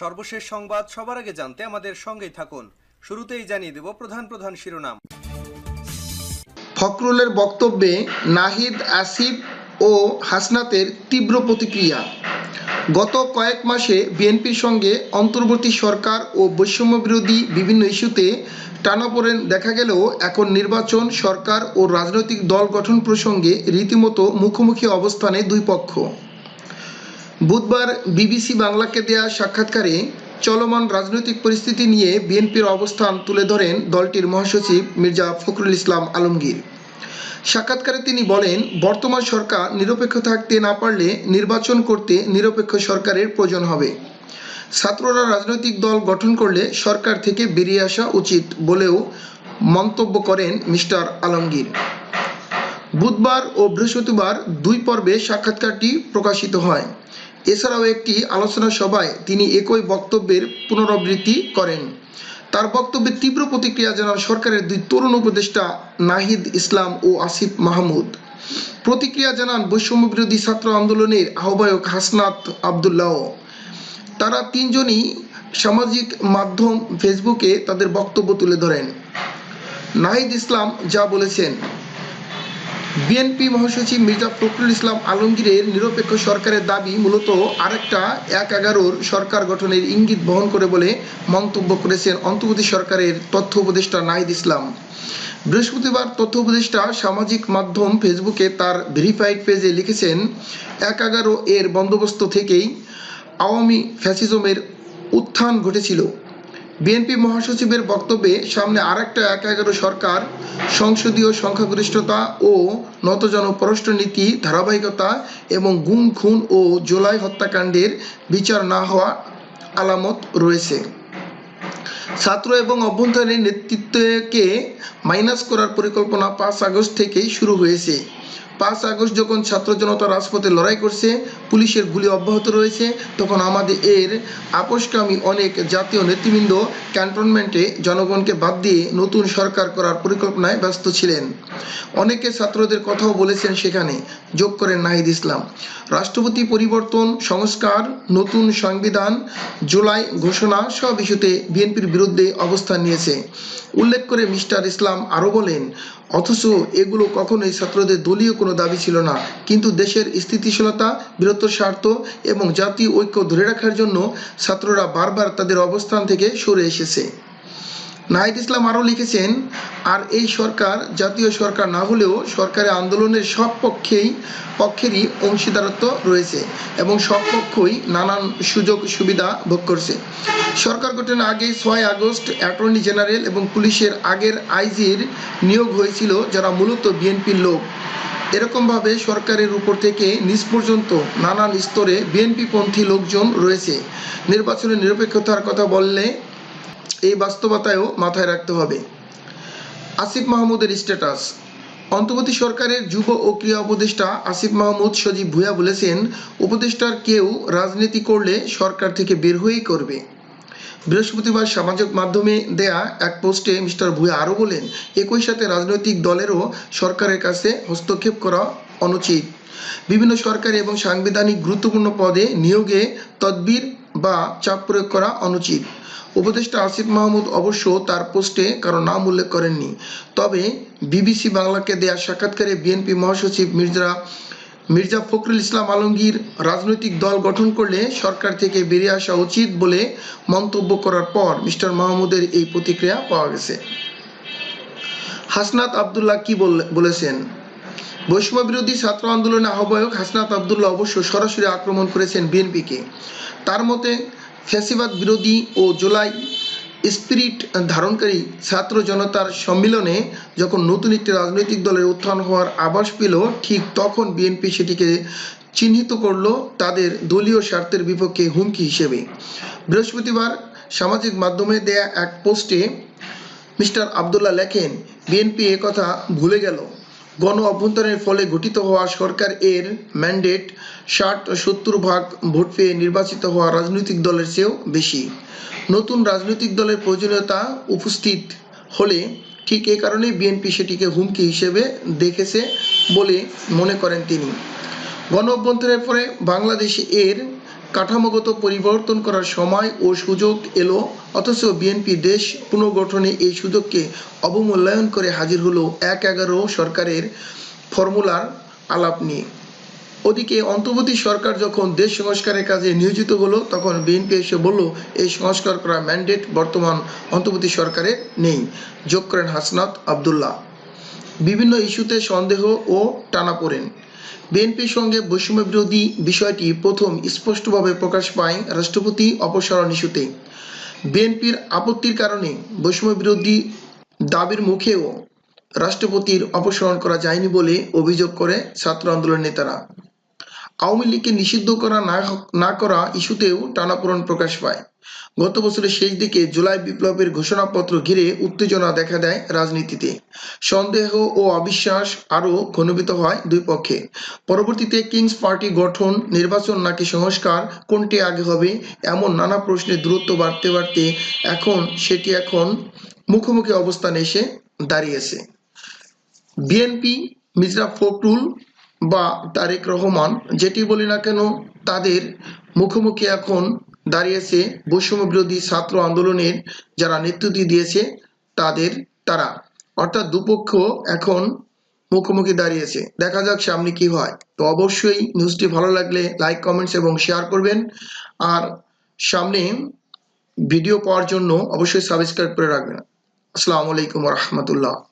সর্বশেষ সংবাদ সবার আগে জানতে আমাদের সঙ্গেই থাকুন। শুরুতেই জানিয়ে দেব প্রধান প্রধান শিরোনাম। ফখরুলের বক্তব্যে নাহিদ, আসিফ ও হাসনাতের তীব্র প্রতিক্রিয়া। গত কয়েক মাসে বিএনপির সঙ্গে অন্তর্বর্তী সরকার ও বৈষম্য বিরোধী বিভিন্ন ইস্যুতে টানাপোড়েন দেখা গেলেও এখন নির্বাচন, সরকার ও রাজনৈতিক দল গঠন প্রসঙ্গে রীতিমতো মুখোমুখি অবস্থানে দুই পক্ষ। বুধবার বিবিসি বাংলাকে দেয়া সাক্ষাৎকারে চলমান রাজনৈতিক পরিস্থিতি নিয়ে বিএনপির অবস্থান তুলে ধরেন দলটির মহাসচিব মির্জা ফখরুল ইসলাম আলমগীর। সাক্ষাৎকারে তিনি বলেন, বর্তমান সরকার নিরপেক্ষ থাকতে না পারলে নির্বাচন করতে নিরপেক্ষ সরকারের প্রয়োজন হবে। ছাত্ররা রাজনৈতিক দল গঠন করলে সরকার থেকে বেরিয়ে আসা উচিত বলেও মন্তব্য করেন মিস্টার আলমগীর। বুধবার ও বৃহস্পতিবার দুই পর্বে সাক্ষাৎকারটি প্রকাশিত হয়। এছাড়াও একটি আলোচনা সভায় তিনি একই বক্তব্যের পুনরাবৃত্তি করেন। তার বক্তব্যে তীব্র প্রতিক্রিয়া জানান সরকারের দুই তরুণ উপদেষ্টা নাহিদ ইসলাম ও আসিফ মাহমুদ। প্রতিক্রিয়া জানান বৈষম্য বিরোধী ছাত্র আন্দোলনের আহ্বায়ক হাসনাত আবদুল্লাহ। তারা তিনজনই সামাজিক মাধ্যম ফেসবুকে তাদের বক্তব্য তুলে ধরেন। নাহিদ ইসলাম যা বলেছেন বিএনপি মহাসচিব মির্জা ফখরুল ইসলাম আলমগীরের নিরপেক্ষ সরকারের দাবি মূলত আরেকটা এক এগারোর সরকার গঠনের ইঙ্গিত বহন করে বলে মন্তব্য করেছেন অন্তর্বর্তী সরকারের তথ্য উপদেষ্টা নাহিদ ইসলাম। বৃহস্পতিবার তথ্য উপদেষ্টা সামাজিক মাধ্যম ফেসবুকে তার ভেরিফাইড পেজে লিখেছেন, এক এগারো এর বন্দোবস্ত থেকেই আওয়ামী ফ্যাসিজমের উত্থান ঘটেছিল। বিএনপি মহাসচিবের বক্তব্যে সামনে আরেকটা এক এগারো সরকার, সংসদীয় সংখ্যাগরিষ্ঠতা ও নতজন পররাষ্ট্রনীতি ধারাবাহিকতা এবং গুম, খুন ও জুলাই হত্যাকাণ্ডের বিচার না হওয়া আলামত রয়েছে। ছাত্র এবং অভ্যন্তরীণ নেতৃত্বকে মাইনাস করার পরিকল্পনা পাঁচ আগস্ট থেকেই শুরু হয়েছে। পাঁচ আগস্ট যখন ছাত্র জনতা রাজপথে লড়াই করছে, পুলিশের গুলি অব্যাহত রয়েছে, তখন আমাদের এর আপোষকামী অনেক জাতীয় নেতৃবৃন্দ ক্যান্টনমেন্টে জনগণকে বাদ দিয়ে নতুন সরকার করার পরিকল্পনায় ব্যস্ত ছিলেন। অনেকে ছাত্রদের কথাও বলেছেন সেখানে, যোগ করেন নাহিদ ইসলাম। রাষ্ট্রপতি পরিবর্তন, সংস্কার, নতুন সংবিধান, জুলাই ঘোষণা সব ইস্যুতে বিএনপির বিরুদ্ধে অবস্থান নিয়েছে। উল্লেখ করে মিস্টার ইসলাম আরও বলেন অথচ এগুলো কখনোই ছাত্রদের দলীয় কোনো দাবি ছিল না। কিন্তু দেশের স্থিতিশীলতা বৃহত্তর স্বার্থ এবং জাতীয় ঐক্য ধরে রাখার জন্য ছাত্ররা বারবার তাদের অবস্থান থেকে সরে এসেছে। নাহিদ ইসলাম আরও লিখেছেন, আর এই সরকার জাতীয় সরকার না হলেও সরকারের আন্দোলনের সব পক্ষেই, পক্ষেরই অংশীদারত্ব রয়েছে এবং সব পক্ষই নানান সুযোগ সুবিধা ভোগ করছে। সরকার গঠনের আগে ছয় আগস্ট অ্যাটর্নি জেনারেল এবং পুলিশের আগের আইজির নিয়োগ হয়েছিল যারা মূলত বিএনপির লোক। এরকমভাবে সরকারের উপর থেকে নিচ পর্যন্ত নানান স্তরে বিএনপিপন্থী লোকজন রয়েছে। নির্বাচনে নিরপেক্ষতার কথা বললে এই বাস্তবতায়ও মাথায় রাখতে হবে। আসিফ মাহমুদের স্ট্যাটাস। অন্তর্বর্তী সরকারের যুব ও ক্রীড়া উপদেষ্টা আসিফ মাহমুদ সজীব ভুয়া বলেছেন, উপদেষ্টার কেউ রাজনীতি করলে সরকার থেকে বের হয়েই করবে। বৃহস্পতিবার সামাজিক মাধ্যমে দেয়া এক পোস্টে মিস্টার ভুয়া আরও বলেন, একই সাথে রাজনৈতিক দলেরও সরকারের কাছে হস্তক্ষেপ করা অনুচিত। বিভিন্ন সরকারি এবং সাংবিধানিক গুরুত্বপূর্ণ পদে নিয়োগে তদবির বা চাপ প্রয়োগ করা অনুচিত। উপদেষ্টা আসিফ মাহমুদ অবশ্য তার পোস্টে কারও নাম উল্লেখ করেননি। তবে বিবিসি বাংলাকে দেয়া সাক্ষাৎকারে বিএনপি মহাসচিব মির্জা মির্জা ফখরুল ইসলাম আলমগীর রাজনৈতিক দল গঠন করলে সরকার থেকে বেরিয়ে আসা উচিত বলে মন্তব্য করার পর মিস্টার মাহমুদের এই প্রতিক্রিয়া পাওয়া গেছে। হাসনাত আবদুল্লাহ কি বল- বলেছেন? বৈষম্য বিরোধী ছাত্র আন্দোলনের আহ্বায়ক হাসনাত আবদুল্লাহ অবশ্য সরাসরি আক্রমণ করেছেন বিএনপিকে। তার মতে ফ্যাসিবাদ বিরোধী ও জুলাই স্পিরিট ধারণকারী ছাত্র জনতার সম্মিলনে যখন নতুন একটি রাজনৈতিক দলের উত্থান হওয়ার আভাস পেল, ঠিক তখন বিএনপি সেটিকে চিহ্নিত করল তাদের দলীয় স্বার্থের বিপক্ষে হুমকি হিসেবে। বৃহস্পতিবার সামাজিক মাধ্যমে দেয়া এক পোস্টে মিস্টার আবদুল্লাহ লেখেন, বিএনপি কথা ভুলে গেল। গণ অভ্যন্তরের ফলে গঠিত হওয়া সরকার এর ম্যান্ডেট ষাট সত্তর ভাগ ভোট পেয়ে নির্বাচিত হওয়া রাজনৈতিক দলের চেয়েও বেশি। নতুন রাজনৈতিক দলের প্রয়োজনীয়তা উপস্থিত হলে ঠিক এ কারণেই বিএনপি সেটিকে হুমকি হিসেবে দেখেছে বলে মনে করেন তিনি। গণ অভ্যন্তরের পরে বাংলাদেশে এর কাঠামোগত পরিবর্তন করার সময় ও সুযোগ এলো, অথচ বিএনপি দেশ পুনর্গঠনে এই সুযোগকে অবমূল্যায়ন করে হাজির হলো এক এগারো সরকারের ফর্মুলার আলাপ নিয়ে। ওদিকে অন্তর্বর্তী সরকার যখন দেশ সংস্কারের কাজে নিয়োজিত হলো, তখন বিএনপি এসে বলল, এই সংস্কার করা ম্যান্ডেট বর্তমান অন্তর্বর্তী সরকারের নেই। যোগ করেন হাসনাত আবদুল্লাহ। বিভিন্ন ইস্যুতে সন্দেহ ও টানাপোড়েন। বিএনপির সঙ্গে বৈষম্য বিরোধী বিষয়টি প্রথম স্পষ্টভাবে প্রকাশ পায় রাষ্ট্রপতি অপসারণ ইস্যুতে। বিএনপির আপত্তির কারণে বৈষম্য বিরোধী দাবির মুখেও রাষ্ট্রপতির অপসারণ করা যায়নি বলে অভিযোগ করে ছাত্র আন্দোলন নেতারা। আওয়ামী লীগকে নিষিদ্ধ করা না না করা ইস্যুতেও টানাপোড়েন প্রকাশ পায়। গত বছরের শেষ দিকে জুলাই বিপ্লবের ঘোষণাপত্র ঘিরে উত্তেজনা দেখা দেয় রাজনীতিতে। সন্দেহ ও অবিশ্বাস আরও ঘনীভূত হয় দুই পক্ষে। পরবর্তীতে কিংস পার্টি গঠন, নির্বাচন নাকি সংস্কার, কোনটি আগে হবে, এমন নানা প্রশ্নের দূরত্ব বাড়তে বাড়তে এখন সেটি এখন মুখোমুখি অবস্থানে এসে দাঁড়িয়েছে। বিএনপি, মির্জা ফখরুল বা তারেক রহমান, যেটি বলি না কেন, তাদের মুখোমুখি এখন দাঁড়িয়েছে বৈষম্য বিরোধী ছাত্র আন্দোলনের যারা নেতৃত্ব দিয়েছে, তাদের তারা। অর্থাৎ দুপক্ষ এখন মুখোমুখি দাঁড়িয়েছে। দেখা যাক সামনে কি হয়। তো অবশ্যই নিউজটি ভালো লাগলে লাইক, কমেন্টস এবং শেয়ার করবেন। আর সামনে ভিডিও পাওয়ার জন্য অবশ্যই সাবস্ক্রাইব করে রাখবেন। আসসালামু আলাইকুম রহমতুল্লাহ।